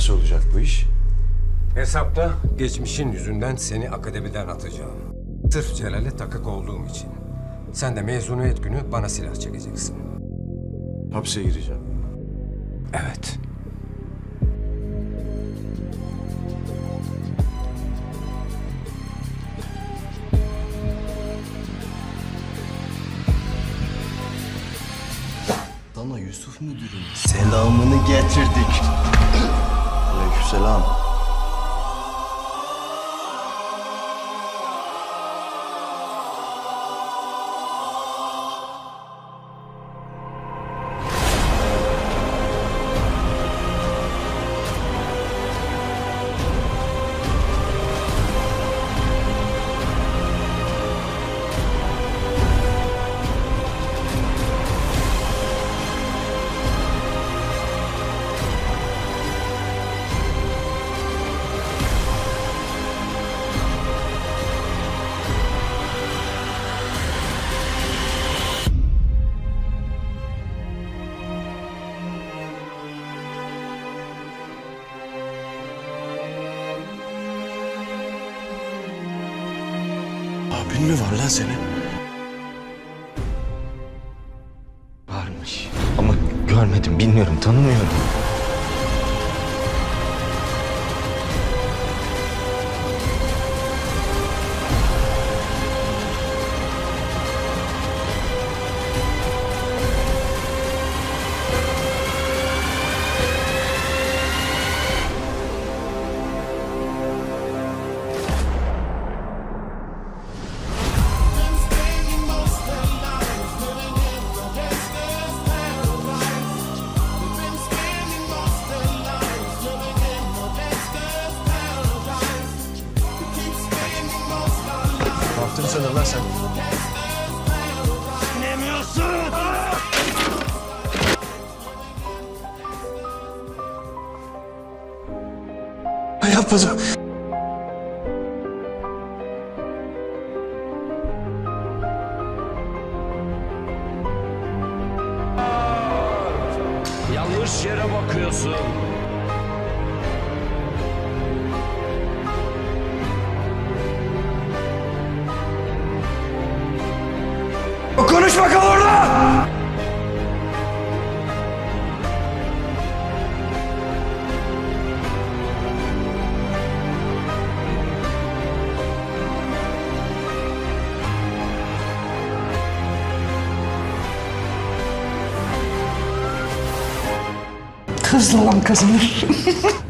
Nasıl olacak bu iş? Hesapta geçmişin yüzünden seni akademiden atacağım. Sırf Celal'e takık olduğum için. Sen de mezuniyet günü bana silah çekeceksin. Hapse gireceğim. Evet. Dana Yusuf müdürüm. Selamını getirdik. Abin mi var lan senin? Varmış. Ama görmedim, bilmiyorum, tanımıyorum. Sen lan sen? Yapmadım. Yanlış yere bakıyorsun. Konuş bakalım orada! Hızlı olan kazanır.